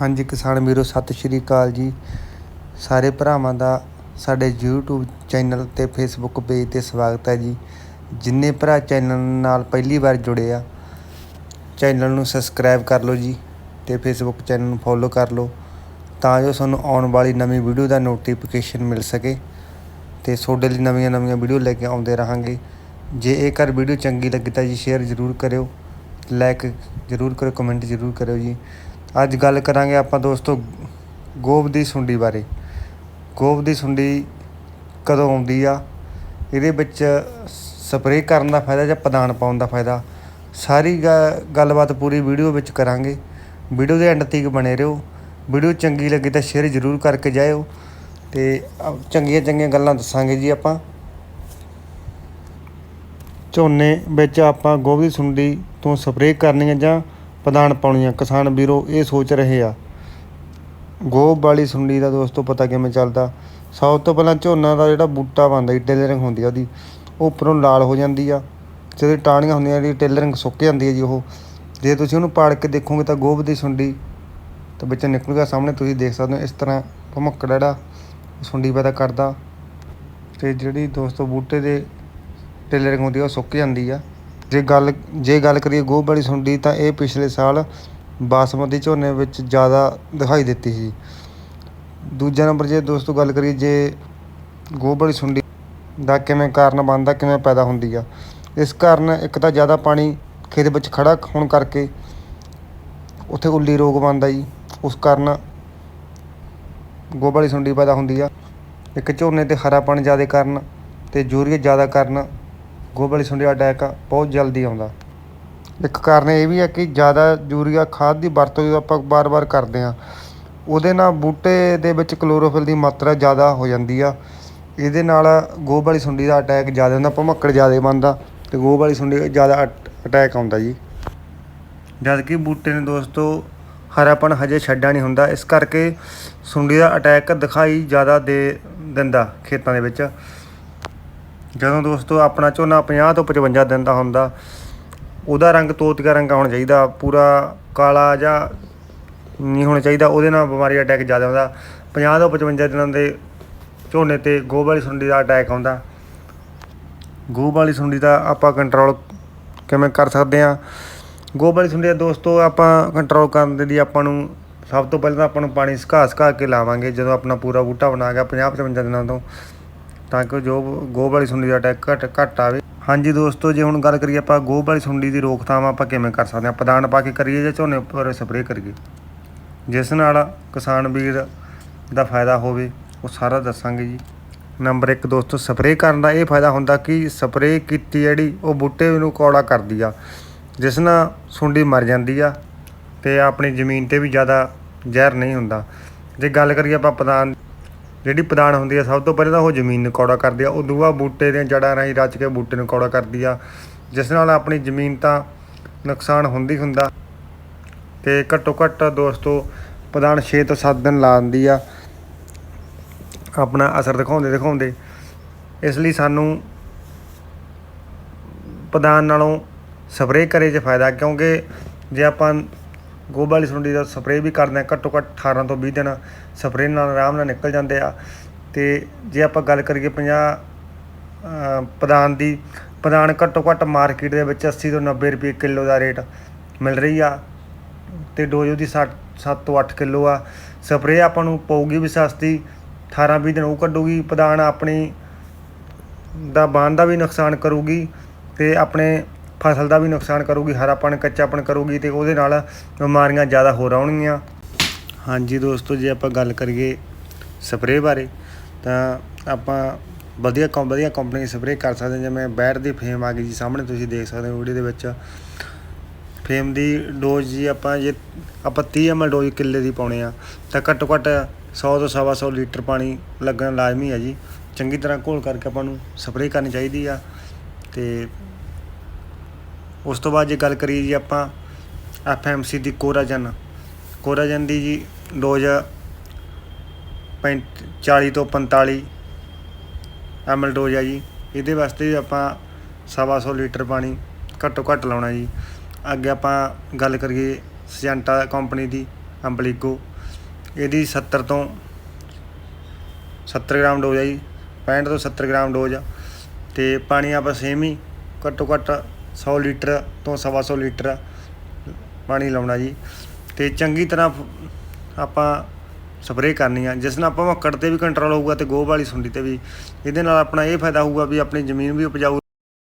ਹਾਂਜੀ ਕਿਸਾਨ ਵੀਰੋ, ਸਤਿ ਸ਼੍ਰੀ ਅਕਾਲ ਜੀ। ਸਾਰੇ ਭਰਾਵਾਂ ਦਾ ਸਾਡੇ YouTube ਚੈਨਲ ਤੇ Facebook ਪੇਜ ਤੇ ਸਵਾਗਤ ਹੈ ਜੀ। ਜਿੰਨੇ ਭਰਾ ਚੈਨਲ ਨਾਲ ਪਹਿਲੀ ਵਾਰ ਜੁੜੇ ਆ, ਚੈਨਲ ਨੂੰ ਸਬਸਕ੍ਰਾਈਬ ਕਰ ਲਓ ਜੀ ਤੇ Facebook ਚੈਨਲ ਨੂੰ ਫੋਲੋ ਕਰ ਲਓ ਤਾਂ ਜੋ ਤੁਹਾਨੂੰ ਆਉਣ ਵਾਲੀ ਨਵੀਂ ਵੀਡੀਓ ਦਾ ਨੋਟੀਫਿਕੇਸ਼ਨ ਮਿਲ ਸਕੇ ਤੇ ਤੁਹਾਡੇ ਲਈ ਨਵੀਆਂ ਨਵੀਆਂ ਵੀਡੀਓ ਲੈ ਕੇ ਆਉਂਦੇ ਰਹਾਂਗੇ। ਜੇ ਇਹ ਕਰ ਵੀਡੀਓ ਚੰਗੀ ਲੱਗੀ ਤਾਂ ਜੀ ਸ਼ੇਅਰ ਜ਼ਰੂਰ ਕਰਿਓ ਲਾਈਕ ਜ਼ਰੂਰ ਕਰਿਓ ਕਮੈਂਟ ਜ਼ਰੂਰ ਕਰਿਓ ਜੀ। ਅੱਜ ਗੱਲ ਕਰਾਂਗੇ ਆਪਾਂ ਦੋਸਤੋ ਗੋਬ ਦੀ ਸੁੰਡੀ ਬਾਰੇ। ਗੋਬ ਦੀ ਸੁੰਡੀ ਕਦੋਂ ਆਉਂਦੀ ਆ? ਇਹਦੇ ਵਿੱਚ ਸਪਰੇਅ ਕਰਨ ਦਾ ਫਾਇਦਾ ਜਾਂ ਪਦਾਨ ਪਾਉਣ ਦਾ ਫਾਇਦਾ? ਸਾਰੀ ਗ- ਗੱਲਬਾਤ ਪੂਰੀ ਵੀਡੀਓ ਵਿੱਚ ਕਰਾਂਗੇ। ਵੀਡੀਓ ਦੇ ਐਂਡ ਤੱਕ ਬਣੇ ਰਹੋ। ਵੀਡੀਓ ਚੰਗੀ ਲੱਗੀ ਤਾਂ ਸ਼ੇਅਰ ਜ਼ਰੂਰ ਕਰਕੇ ਜਾਇਓ। ਤੇ ਚੰਗੀਆਂ ਚੰਗੀਆਂ ਗੱਲਾਂ ਦੱਸਾਂਗੇ ਜੀ ਆਪਾਂ। ਝੋਨੇ ਵਿੱਚ ਆਪਾਂ ਗੋਭੀ ਦੀ ਸੁੰਡੀ ਤੋਂ ਸਪਰੇਅ ਕਰਨੀ ਹੈ ਜਾਂ ਪਦਾਨ ਪਾਉਣੀ ਆ। ਕਿਸਾਨ ਵੀਰੋ, ਇਹ ਸੋਚ ਰਹੇ ਆ। ਗੋਭ ਵਾਲੀ ਸੁੰਡੀ ਦਾ ਦੋਸਤੋ ਪਤਾ ਕਿਵੇਂ ਚੱਲਦਾ? ਸਭ ਤੋਂ ਪਹਿਲਾਂ ਝੋਨਾ ਦਾ ਜਿਹੜਾ ਬੂਟਾ ਬਣਦਾ ਜੀ ਟੇਲਰਿੰਗ ਹੁੰਦੀ ਆ ਉਹਦੀ, ਉਹ ਉੱਪਰੋਂ ਲਾਲ ਹੋ ਜਾਂਦੀ ਆ। ਜਦੋਂ ਟਾਹਣੀਆਂ ਹੁੰਦੀਆਂ, ਜਿਹੜੀ ਟੇਲਰਿੰਗ ਸੁੱਕ ਜਾਂਦੀ ਹੈ ਜੀ ਉਹ। ਜੇ ਤੁਸੀਂ ਉਹਨੂੰ ਪਾੜ ਕੇ ਦੇਖੋਗੇ ਤਾਂ ਗੋਭ ਦੀ ਸੁੰਡੀ ਤਾਂ ਵਿੱਚ ਨਿਕਲੂਗਾ। ਸਾਹਮਣੇ ਤੁਸੀਂ ਦੇਖ ਸਕਦੇ ਹੋ, ਇਸ ਤਰ੍ਹਾਂ ਭਮੱਕੜ ਜਿਹੜਾ ਸੁੰਡੀ ਪੈਦਾ ਕਰਦਾ। ਤੇ ਜਿਹੜੀ ਦੋਸਤੋ ਬੂਟੇ ਦੇ ਟੇਲਰਿੰਗ ਹੁੰਦੀ ਆ, ਉਹ ਸੁੱਕ ਜਾਂਦੀ ਆ। ਜੇ ਗੱਲ ਜੇ ਗੱਲ ਕਰੀਏ ਗੋਭ ਵਾਲੀ ਸੁੰਡੀ ਤਾਂ ਇਹ ਪਿਛਲੇ ਸਾਲ ਬਾਸਮਤੀ ਝੋਨੇ ਵਿੱਚ ਜ਼ਿਆਦਾ ਦਿਖਾਈ ਦਿੱਤੀ ਸੀ। ਦੂਜਾ ਨੰਬਰ ਜੇ ਦੋਸਤੋ ਗੱਲ ਕਰੀਏ, ਜੇ ਗੋਭ ਵਾਲੀ ਸੁੰਡੀ ਦਾ ਕਿਵੇਂ ਕਾਰਨ ਬਣਦਾ, ਕਿਵੇਂ ਪੈਦਾ ਹੁੰਦੀ ਆ। ਇਸ ਕਾਰਨ ਇੱਕ ਤਾਂ ਜ਼ਿਆਦਾ ਪਾਣੀ ਖੇਤ ਵਿੱਚ ਖੜਾ ਹੋਣ ਕਰਕੇ ਉੱਥੇ ਉੱਲੀ ਰੋਗ ਬਣਦਾ ਜੀ। ਉਸ ਕਾਰਨ ਗੋਭ ਸੁੰਡੀ ਪੈਦਾ ਹੁੰਦੀ ਆ। ਇੱਕ ਝੋਨੇ ਤੇ ਹਰਾਪਣ ਜ਼ਿਆਦਾ ਕਰਨ ਤੇ ਯੂਰੀਆ ਜ਼ਿਆਦਾ ਕਰਨ ਗੋਭ ਵਾਲੀ ਸੁੰਡੀ ਦਾ ਅਟੈਕ ਬਹੁਤ ਜਲਦੀ ਆਉਂਦਾ। ਇੱਕ ਕਾਰਨ ਇਹ ਵੀ ਹੈ ਕਿ ਜ਼ਿਆਦਾ ਯੂਰੀਆ ਖਾਦ ਦੀ ਵਰਤੋਂ ਜਦੋਂ ਆਪਾਂ ਬਾਰ-ਬਾਰ ਕਰਦੇ ਹਾਂ, ਉਹਦੇ ਨਾਲ ਬੂਟੇ ਦੇ ਵਿੱਚ ਕਲੋਰੋਫਿਲ ਦੀ ਮਾਤਰਾ ਜ਼ਿਆਦਾ ਹੋ ਜਾਂਦੀ ਆ। ਇਹਦੇ ਨਾਲ ਗੋਭ ਵਾਲੀ ਸੁੰਡੀ ਦਾ ਅਟੈਕ ਜ਼ਿਆਦਾ ਹੁੰਦਾ, ਭਮੱਕੜ ਜ਼ਿਆਦਾ ਬਣਦਾ ਤੇ ਗੋਭ ਵਾਲੀ ਸੁੰਡੀ ਜ਼ਿਆਦਾ ਅਟੈਕ ਆਉਂਦਾ ਜੀ। ਜਦ ਕਿ ਬੂਟੇ ਨੇ ਦੋਸਤੋ ਹਰਾਪਣ ਹਜੇ ਛੱਡਿਆ ਨਹੀਂ ਹੁੰਦਾ, ਇਸ ਕਰਕੇ ਸੁੰਡੀ ਦਾ ਅਟੈਕ ਦਿਖਾਈ ਜ਼ਿਆਦਾ ਦੇ ਦਿੰਦਾ ਖੇਤਾਂ ਦੇ ਵਿੱਚ। ਜਦੋਂ ਦੋਸਤੋ ਆਪਣਾ ਝੋਨਾ 50 ਤੋਂ 55 ਦਿਨ ਦਾ ਹੁੰਦਾ, ਉਹਦਾ ਰੰਗ ਤੋਤਕਾ ਰੰਗ ਹੋਣਾ ਚਾਹੀਦਾ, ਪੂਰਾ ਕਾਲਾ ਜਾਂ ਨਹੀਂ ਹੋਣਾ ਚਾਹੀਦਾ, ਉਹਦੇ ਨਾਲ ਬਿਮਾਰੀ ਦਾ ਅਟੈਕ ਜ਼ਿਆਦਾ ਹੁੰਦਾ। 50 ਤੋਂ 55 ਦਿਨਾਂ ਦੇ ਝੋਨੇ ਤੇ ਗੋਬ ਵਾਲੀ ਸੁੰਡੀ ਦਾ ਅਟੈਕ ਆਉਂਦਾ। ਗੋਹ ਵਾਲੀ ਸੁੰਡੀ ਦਾ ਆਪਾਂ ਕੰਟਰੋਲ ਕਿਵੇਂ ਕਰ ਸਕਦੇ ਹਾਂ? ਗੋਹ ਵਾਲੀ ਸੁੰਡੀ ਦਾ ਦੋਸਤੋ ਆਪਾਂ ਕੰਟਰੋਲ ਕਰਨ ਦੇ ਲਈ ਆਪਾਂ ਨੂੰ ਸਭ ਤੋਂ ਪਹਿਲਾਂ ਤਾਂ ਆਪਾਂ ਨੂੰ ਪਾਣੀ ਸੁਕਾ ਸੁਕਾ ਕੇ ਲਾਵਾਂਗੇ, ਜਦੋਂ ਆਪਣਾ ਪੂਰਾ ਬੂਟਾ ਬਣਾ ਗਿਆ 50 55 ਦਿਨਾਂ ਤੋਂ। ਤਾਂ ਕਿ ਜੋ ਗੋਹ ਵਾਲੀ ਸੁੰਡੀ ਦਾ ਅਟੈਕ ਘੱਟ ਘੱਟ ਆਵੇ। ਹਾਂਜੀ ਦੋਸਤੋ, ਜੇ ਹੁਣ ਗੱਲ ਕਰੀਏ ਆਪਾਂ ਗੋਹ ਵਾਲੀ ਸੁੰਡੀ ਦੀ ਰੋਕਥਾਮ ਆਪਾਂ ਕਿਵੇਂ ਕਰ ਸਕਦੇ ਹਾਂ? ਪਦਾਨ ਪਾ ਕੇ ਕਰੀਏ ਜਾਂ ਝੋਨੇ ਉੱਪਰ ਸਪਰੇਅ ਕਰੀਏ? ਜਿਸ ਨਾਲ ਕਿਸਾਨ ਵੀਰ ਦਾ ਫਾਇਦਾ ਹੋਵੇ, ਉਹ ਸਾਰਾ ਦੱਸਾਂਗੇ ਜੀ। ਨੰਬਰ 1 ਦੋਸਤੋ ਸਪਰੇਅ ਕਰਨ ਦਾ ਇਹ ਫਾਇਦਾ ਹੁੰਦਾ ਕਿ ਸਪਰੇਅ ਕੀਤੀ ਜਿਹੜੀ, ਉਹ ਬੂਟੇ ਨੂੰ ਕੌੜਾ ਕਰਦੀ ਆ। ਜਿਸ ਨਾਲ ਸੁੰਡੀ ਮਰ ਜਾਂਦੀ ਆ ਤੇ ਆਪਣੀ ਜ਼ਮੀਨ ਤੇ ਵੀ ਜ਼ਿਆਦਾ ਜ਼ਹਿਰ ਨਹੀਂ ਹੁੰਦਾ। ਜੇ ਗੱਲ ਕਰੀਏ ਆਪਾਂ ਪਦਾਨ ਜਿਹੜੀ ਪਦਾਨ ਹੁੰਦੀ ਆ, ਸਭ ਤੋਂ ਪਹਿਲਾਂ ਤਾਂ ਉਹ ਜ਼ਮੀਨ ਨੂੰ ਕੌੜਾ ਕਰਦੀ ਆ। ਉਹ ਦੂਆ ਬੂਟੇ ਦੀਆਂ ਜੜ੍ਹਾਂ ਰਾਹੀਂ ਰਚ ਕੇ ਬੂਟੇ ਨੂੰ ਕੌੜਾ ਕਰਦੀ ਆ। ਜਿਸ ਨਾਲ ਆਪਣੀ ਜ਼ਮੀਨ ਤਾਂ ਨੁਕਸਾਨ ਹੁੰਦੀ ਹੁੰਦਾ। ਤੇ ਘੱਟੋ ਘੱਟ ਦੋਸਤੋ ਪਦਾਨ 6 ਤੋਂ 7 ਦਿਨ ਲਾਉਂਦੀ ਆ ਆਪਣਾ ਅਸਰ ਦਿਖਾਉਂਦੇ ਦਿਖਾਉਂਦੇ। ਇਸ ਲਈ ਸਾਨੂੰ ਪਦਾਨ ਨਾਲੋਂ ਸਪਰੇਅ ਕਰੇ 'ਚ ਫਾਇਦਾ, ਕਿਉਂਕਿ ਜੇ ਆਪਾਂ ਗੋਬ ਵਾਲੀ ਸੁੰਡੀ ਦਾ ਸਪਰੇਅ ਵੀ ਕਰਦੇ ਹਾਂ ਘੱਟੋ ਘੱਟ 18 ਤੋਂ 20 ਦਿਨ ਸਪਰੇਅ ਨਾਲ ਆਰਾਮ ਨਾਲ ਨਿਕਲ ਜਾਂਦੇ ਆ। ਤੇ ਜੇ ਆਪਾਂ ਗੱਲ ਕਰੀਏ 50 ਅ, ਪਦਾਨ ਦੀ ਪਦਾਨ ਘੱਟੋ ਘੱਟ ਮਾਰਕੀਟ ਦੇ ਵਿੱਚ 80 ਤੋਂ 90 ਰੁਪਏ ਕਿਲੋ ਦਾ ਰੇਟ ਮਿਲ ਰਹੀ ਆ। ਤੇ ਡੋਜ਼ ਉਹਦੀ 7 ਤੋਂ 8 ਕਿਲੋ ਆ। ਸਪਰੇਅ ਆਪਾਂ ਨੂੰ ਪਊਗੀ ਵੀ ਸਸਤੀ 18 20 ਦਿਨ ਉਹ ਕੱਢੂਗੀ। ਪਦਾਨ ਆਪਣੀ ਦਾ ਬਾਣ ਦਾ ਵੀ ਨੁਕਸਾਨ ਕਰੂਗੀ ਤੇ ਆਪਣੇ ਫਸਲ ਦਾ ਵੀ ਨੁਕਸਾਨ ਕਰੂਗੀ ਹਰਾਪਣ ਕੱਚਾਪਣ ਕਰੂਗੀ ਤੇ ਉਹਦੇ ਨਾਲ ਬਿਮਾਰੀਆਂ ਜ਼ਿਆਦਾ ਹੋਰ ਆਉਣਗੀਆਂ ਹਾਂਜੀ ਦੋਸਤੋ, ਜੇ ਆਪਾਂ ਗੱਲ ਕਰੀਏ ਸਪਰੇਅ ਬਾਰੇ, ਤਾਂ ਆਪਾਂ ਵਧੀਆ ਕੰਪ ਵਧੀਆ ਕੰਪਨੀ ਦੀ ਸਪਰੇਅ ਕਰ ਸਕਦੇ ਜਿਵੇਂ ਬੈਟ ਦੀ ਫੇਮ ਆ ਗਈ ਜੀ, ਸਾਹਮਣੇ ਤੁਸੀਂ ਦੇਖ ਸਕਦੇ ਹੋ ਵੀਡੀਓ ਦੇ ਵਿੱਚ। ਫੇਮ ਦੀ ਡੋਜ਼ ਜੀ ਆਪਾਂ ਜੇ, ਆਪਾਂ 30 ml ਡੋਜ਼ ਕਿੱਲੇ ਦੀ ਪਾਉਣੇ ਆ। ਤਾਂ ਘੱਟੋ ਘੱਟ 100 ਤੋਂ ਸਵਾ ਸੌ ਲੀਟਰ ਪਾਣੀ ਲੱਗਣਾ ਲਾਜ਼ਮੀ ਹੈ ਜੀ। ਚੰਗੀ ਤਰ੍ਹਾਂ ਘੋਲ ਕਰਕੇ ਆਪਾਂ ਨੂੰ ਸਪਰੇਅ ਕਰਨੀ ਚਾਹੀਦੀ ਆ। ਤੇ ਉਸ ਤੋਂ ਬਾਅਦ ਜੇ ਗੱਲ ਕਰੀਏ ਜੀ ਆਪਾਂ ਐਫਐਮਸੀ ਦੀ ਕੋਰਾਜਨ ਕੋਰਾਜਨ ਦੀ ਜੀ ਡੋਜ਼ 40 ਤੋਂ 45 ਐਮਐਲ ਡੋਜ਼ ਆ ਜੀ। ਇਹਦੇ ਵਾਸਤੇ ਵੀ ਆਪਾਂ ਸਵਾ ਸੌ ਲੀਟਰ ਪਾਣੀ ਘੱਟੋ ਘੱਟ ਲਾਉਣਾ ਜੀ। ਅੱਗੇ ਆਪਾਂ ਗੱਲ ਕਰੀਏ ਸਜੈਂਟਾ ਕੰਪਨੀ ਦੀ ਅੰਬਲੀਗੋ ਇਹਦੀ 70 ਤੋਂ 70 ਗ੍ਰਾਮ ਡੋਜ਼ ਆ ਜੀ 65 ਤੋਂ 70 ਗ੍ਰਾਮ ਡੋਜ਼ ਆ। ਤੇ ਪਾਣੀ ਆਪਾਂ ਸੇਮ ਹੀ ਘੱਟੋ ਘੱਟ 100 ਲੀਟਰ ਤੋਂ ਸਵਾ ਸੌ ਲੀਟਰ ਪਾਣੀ ਲਾਉਣਾ ਜੀ। ਤੇ ਚੰਗੀ ਤਰ੍ਹਾਂ ਫ- ਆਪਾਂ ਸਪਰੇਅ ਕਰਨੀ ਆ। ਜਿਸ ਨਾਲ ਆਪਾਂ ਮੱਕੜ ਤੇ ਵੀ ਕੰਟਰੋਲ ਹੋਊਗਾ ਤੇ ਗੋਹ ਵਾਲੀ ਸੁੰਡੀ ਤੇ ਵੀ। ਇਹਦੇ ਨਾਲ ਆਪਣਾ ਇਹ ਫਾਇਦਾ ਹੋਊਗਾ ਵੀ ਆਪਣੀ ਜ਼ਮੀਨ ਵੀ ਉਪਜਾਊ